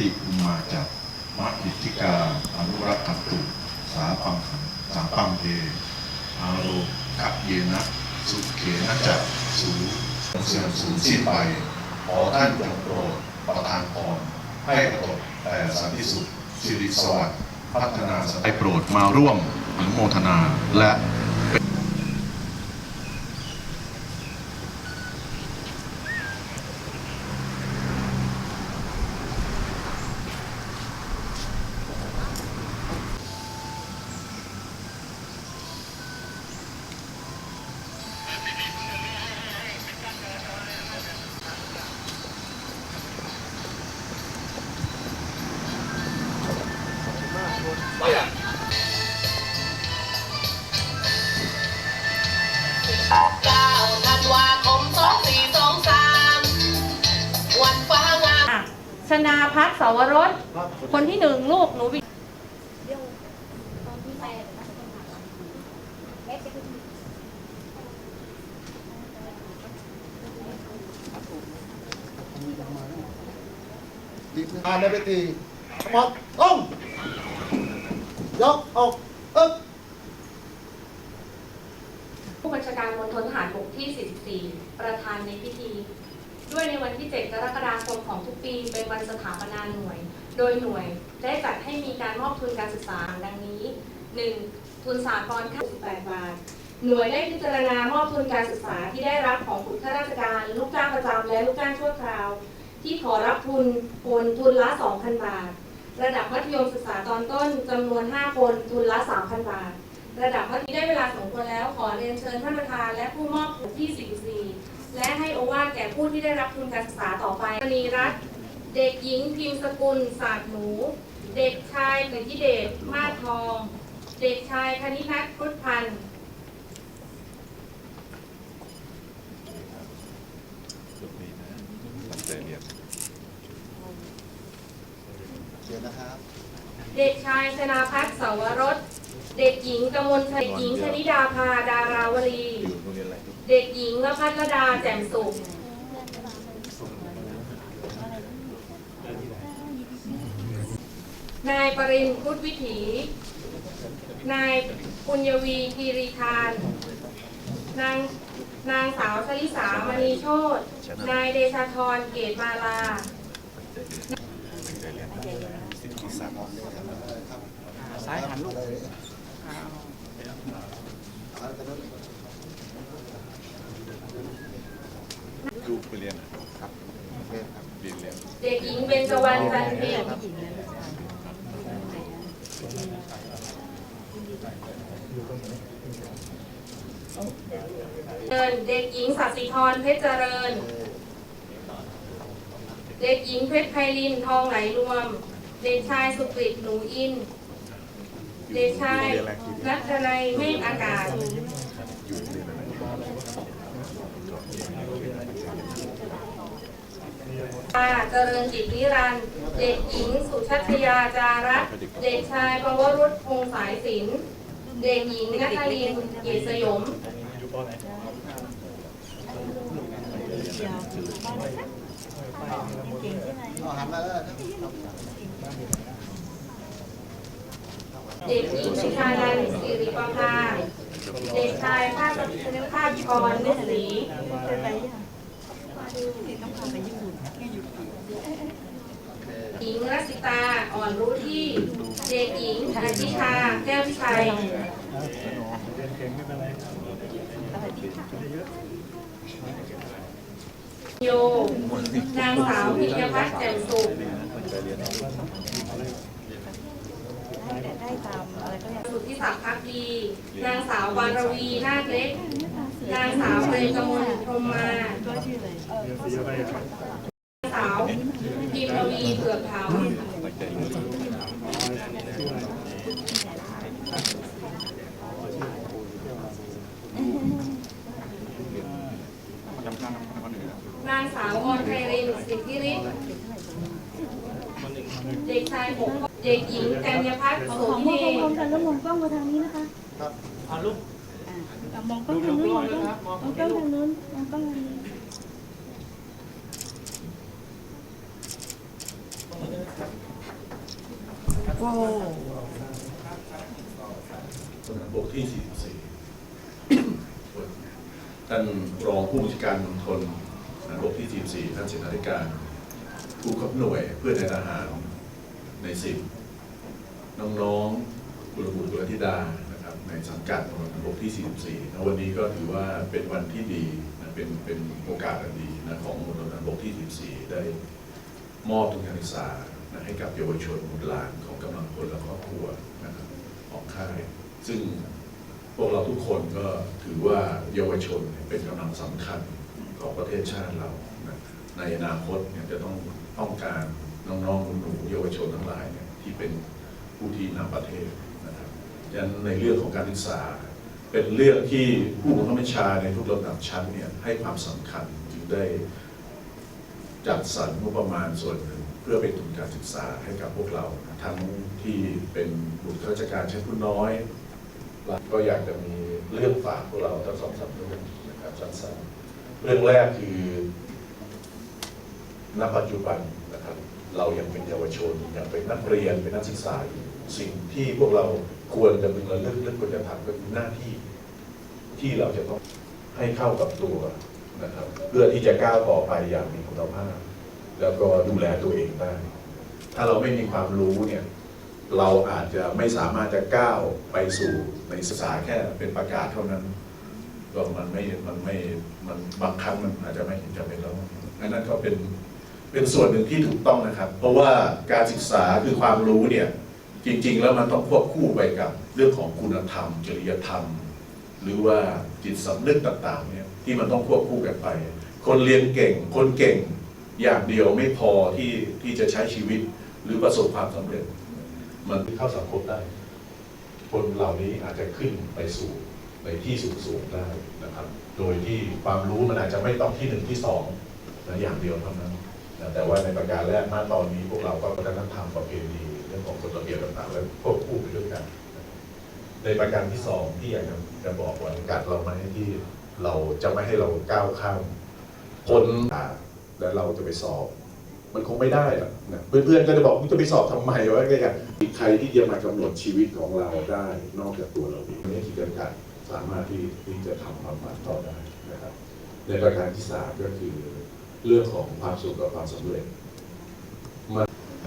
ติมาจากมัดดิธิกา อนุรักษ์ขันตุ สาปังสาปังเทอาโรกัเยนะ สุเขนะจักสูเสื่อมสูญสิ้นไป ขอท่านจงโปรดประทานพรให้ประสบแต่สันติสุขสิริสวัสดิ์พัฒนาสันติโปรดมาร่วมอนุโมทนาและ ชนาพัฒน์สาวรสคนที่หนึ่งลูกหนูวิอ่านในเวทีหมดต้องยกอกอึ๊บผู้บัญชาการมณฑลทหารบกที่ 44 ประธานในพิธี ด้วยในวันที่ 7 กรกฎาคมของทุกปี เป็นวันสถาปนาหน่วย โดยหน่วยได้จัดให้มีการมอบทุนการศึกษาดังนี้ 1. ทุนสากลค่า18บาท หน่วยได้พิจารณามอบทุนการศึกษาที่ได้รับของผู้ข้าราชการ ลูกจ้างประจำและลูกจ้างชั่วคราว ที่ขอรับทุนโอนทุนละ 2,000 บาท ระดับมัธยมศึกษาตอนต้นจำนวน 5 คนทุนละ 3,000 บาท ระดับมัธยมได้เวลาสมควรแล้วขอเรียนเชิญท่านประธานและผู้มอบทุนที่44 และให้โอวาทแก่ผู้ที่ได้รับทุนการศึกษาต่อไปมณีรัตน์เด็กหญิงพิมพ์สกุลศาสตร์หนู เด็กชายกฤธิเดชมาศทอง เด็กชายคณิพัฒน์พุทธพันธ์เขียนนะครับเด็กชายชนาพัฒน์เสาวรส เด็กหญิงกมลชยหญิงชนิดาภาดาราวลี เด็กหญิงวภัทรดาแจ่มสุข นายปรินพุทธวิถี นายปุญญวีคีรีทาน นางนางสาวชลิสามณีโชตนายเดชาธรเกตมาลา ซ้ายหันลูกอะ ไรเนี่ยเอาไปนู้นลูกไปเรียนอะครับเรียนครับเรียนเรียนเด็กหญิงเบญจวรรณจันทร์เพ็ญเดินเด็กหญิงสัสิธรเพชรเจริญ เด็กหญิงเพชรไพลินทองไหลรวม เด็กชายสุกฤตหนูอิน เด็กชายนัทนัยเมฆอากาศตา เจริญจิตนิรันด์เด็กหญิงสุชัชยาจารัตเด็กชายปวรุษพงสายสินเด็กหญิงนัทลินเกษสยมเด็กหญิงสุชานันสิริประภา เด็กชายภาคภาคกรนุศรีหญิงรัสิตาอ่อนรู้ที่ เด็กหญิงอธิชาแก้ววิชัยโย นางสาวพิยพัฒน์แจ่มสุขได้ตาม สุทธิศักดิ์พักดี นางสาววารวีนาคเล็ก นางสาวเปรมกมลพรหมมาสาวพิมรวีเผือกเถาานางสาวออนไพรินสิทธิฤทธิ์เด็กชายหก เด็กหญิงกัญญพัฒน์โสของภิมองเนพร้อมๆกันแล้วมองกล้องมาทางนี้นะคะครับอะมองกล้องทางนู้นมองกล้องมองกล้องทางนู้นมองกล้องทางนี้โอ้สนามบกที่ 44 ท่านรองผู้บัญชาการมณฑลสนามบกที่ 44 ท่านเสนาธิการผู้ขับหน่วยเพื่อนในทหาร ในสิบน้องๆบุรบุตรบุรธิดานะครับในสังกัดของสนามบกที่ 44นะวันนี้ก็ถือว่าเป็นวันที่ดีนะเป็นเป็นโอกาสอันดีนะของมณฑลทหารบกที่ 44 ได้มอบทุนการศึกษานะให้กับเยาวชนบุตรหลานของกำลังพลและครอบครัวนะครับของค่าย ซึ่งพวกเราทุกคนก็ถือว่าเยาวชนเนี่ยเป็นกำลังสำคัญของประเทศชาติเรานะในอนาคตเนี่ยจะต้องต้องการ น้องๆหนูๆเยาวชนทั้งหลายเนี่ยที่เป็นผู้ที่นำประเทศนะครับฉะนั้นในเรื่องของการศึกษา เป็นเรื่องที่ผู้บังคับบัญชาในทุกระดับชั้นเนี่ยให้ความสำคัญจึงได้จัดสรรงบประมาณส่วนหนึ่งเพื่อเป็นทุนการศึกษาให้กับพวกเรา ทั้งที่เป็นบุตรข้าราชการชั้นผู้น้อย ก็อยากจะมีเรื่องฝากพวกเราทั้งสองสามเรื่องนะครับสั้นๆเรื่องแรกคือณปัจจุบัน เรายังเป็นเยาวชนยังเป็นนักเรียนเป็นนักศึกษาอยู่สิ่งที่พวกเราควรจะพึงระลึกและควรจะทำก็คือหน้าที่ที่เราจะต้องให้เข้ากับตัวนะครับเพื่อที่จะก้าวต่อไปอย่างมีคุณภาพ แล้วก็ดูแลตัวเองได้ ถ้าเราไม่มีความรู้เนี่ยเราอาจจะไม่สามารถจะก้าวไปสู่ในศึกษาแค่เป็นประกาศเท่านั้นก็มันไม่มันไม่มันบางครั้งมันอาจจะไม่เห็นจำเป็นแล้วอันนั้นก็เป็น เป็นส่วนหนึ่งที่ถูกต้องนะครับ เพราะว่าการศึกษาคือความรู้เนี่ยจริง ๆ แล้วมันต้องควบคู่ไปกับเรื่องของคุณธรรม จริยธรรม หรือว่าจิตสำนึกต่างๆเนี่ยที่มันต้องควบคู่กันไป คนเรียนเก่ง คนเก่งอย่างเดียวไม่พอที่ที่จะใช้ชีวิตหรือประสบความสำเร็จ มันเข้าสังคมได้ คนเหล่านี้อาจจะขึ้นไปสู่ในที่สูงสูงๆได้นะครับ โดยที่ความรู้มันอาจจะไม่ต้องที่หนึ่งที่สองนะอย่างเดียวเท่านั้น นะแต่ว่าในประการแรกมาตอนนี้พวกเราก็วัฒนธรรมประเพณีเรื่องของกฎระเบียบต่างๆ แล้วควบคู่ไปด้วยกันในประการที่สองที่อยากจะจะบอกว่าการเราไม่ให้ที่เราจะไม่ให้เราก้าวข้ามพ้นอ่าและเราจะไปสอบ มันคงไม่ได้อกนะเพื่อนๆก็จะบอกมึงจะไปสอบทำไมวะแกอย่างใครที่จะมากำหนดชีวิตของเราได้นอกจากตัวเราเองนี่คือการสามารถที่ที่จะทำความฝันต่อได้นะครับ ในประการที่สามก็คือ เรื่องของความสุขกับความสำเร็จมัน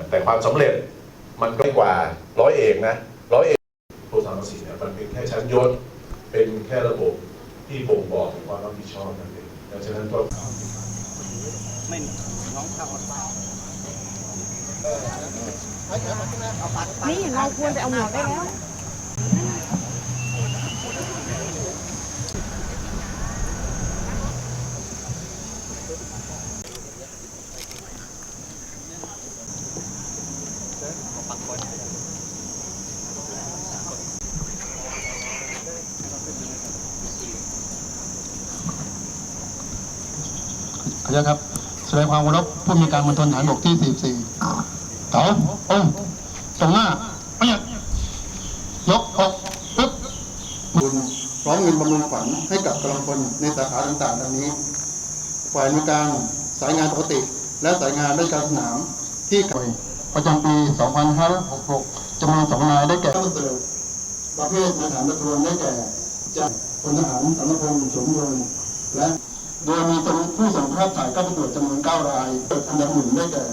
แต่ความสำเร็จมันก็กว่าร้อยเอกนะร้อยเอกโทรศัพท์สิเนี่ยมันเป็นแค่ชั้นยศเป็นแค่ระบบที่บ่งบอกถึงความรับผิดชอบนั่นเองดังนั้นก็นี่เราควรจะเอาหมวกได้แล้ว ขออนุญาตครับแสดงความเคารพผู้มีการมณฑลฐานบกที่ 44เต๋าองค์ตรงหน้าไม่ยยกอกปึ๊บบุญพร้อมเงินบำรุงขวัญให้กับกำลังพลในสาขาต่างๆดังนี้ ฝ่ายบริการสายงานปกติ และสายงานราชการสนามที่หน่วยประจำปี 2566จำนวนสองนายได้แก่ข้าเสิร์ฟประเภทนายฐานประทวนได้แก่จากพลทหารสารพงษ์สมยงและ โดยมีผู้ส่งภาพถ่ายเข้าประกวดจำนวน9รายเปิดอันดับหนึ่งได้แก่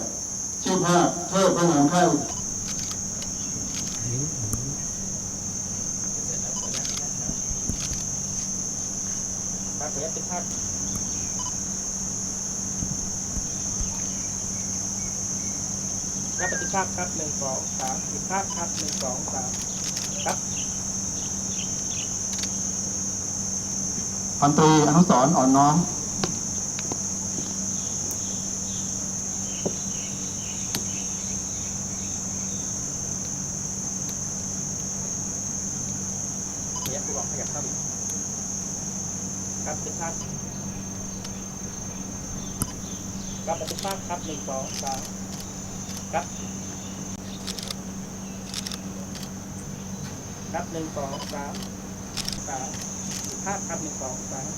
ชื่อภาพเทิดพระนามค่ายรับปฏิภาคครับหนึ่งสองสามปฏิภาคครับหนึ่งสองสามครับพันตรีอนุสรณ์อ่อนน้อม เดี๋ยวคุณลองขยับเข้าอีก ครับปฏิภาคครัติภาคครับหนึ่งสองสามครับ ครับหนึ่งสองสามสามภาคครับหนึ่งสองสาม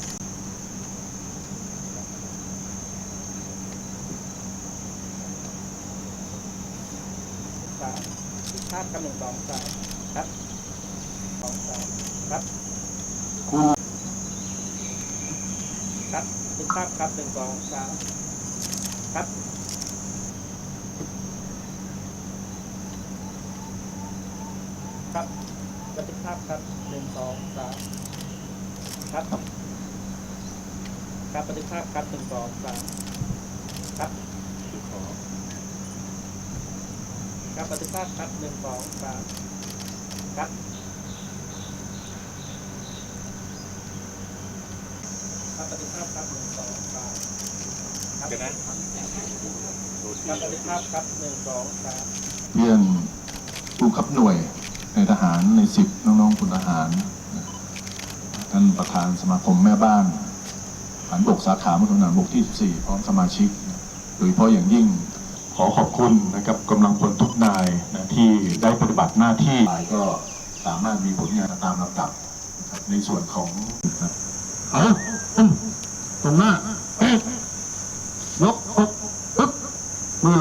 ภาพครับหนึ่งสองสามครับสองสามครับ คุณ ครับเป็นภาพครับหนึ่งสองสามครับครับบันทึกภาพครับหนึ่งสองสามครับครับบันทึกภาพครับหนึ่งสองสามครับครับบันทึกภาพครับหนึ่งสองสามครับบันทึกภาพครับหนึ่งสองสาม ครับเดี๋ยวนะ ครับบันทึกภาพครับหนึ่งสองสามเรียนผู้ขับหน่วยในทหารในสิบน้องๆพลทหารนะท่านประธานสมาคมแม่บ้านฐานบกสาขามณฑลทหารบกที่ 14 พร้อมสมาชิกนะโดยเฉพาะอย่างยิ่งขอขอบคุณนะครับกำลังพลทุกนายนะที่ได้ปฏิบัติหน้าที่ฝ่ายก็สามารถมีผลงานตามลำดับนะครับในส่วนของเอาอุ้มตรงหน้า